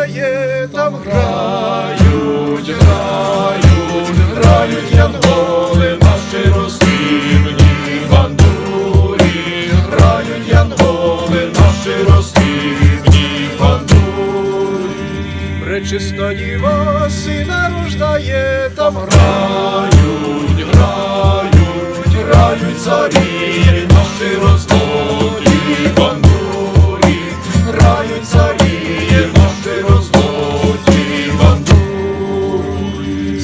нарождає, там грають, грають, грають янголи наші розстрібні бандурі, грають янголи наші розстрібні бандурі. Пречиста діва сина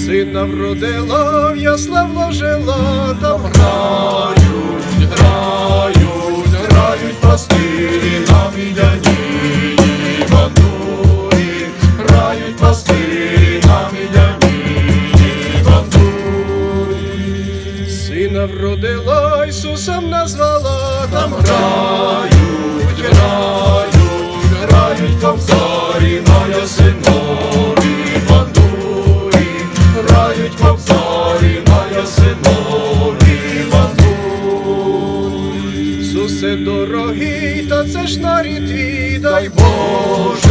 Сина вродила, в ясла вложила, там грають, грають, грають пастирі на мідяні бандурі, грають пастирі на мідяні бандурі. Сина вродила, Ісусом назвала, там грають, Ісусе дорогий, та це ж нарід твій, дай Боже,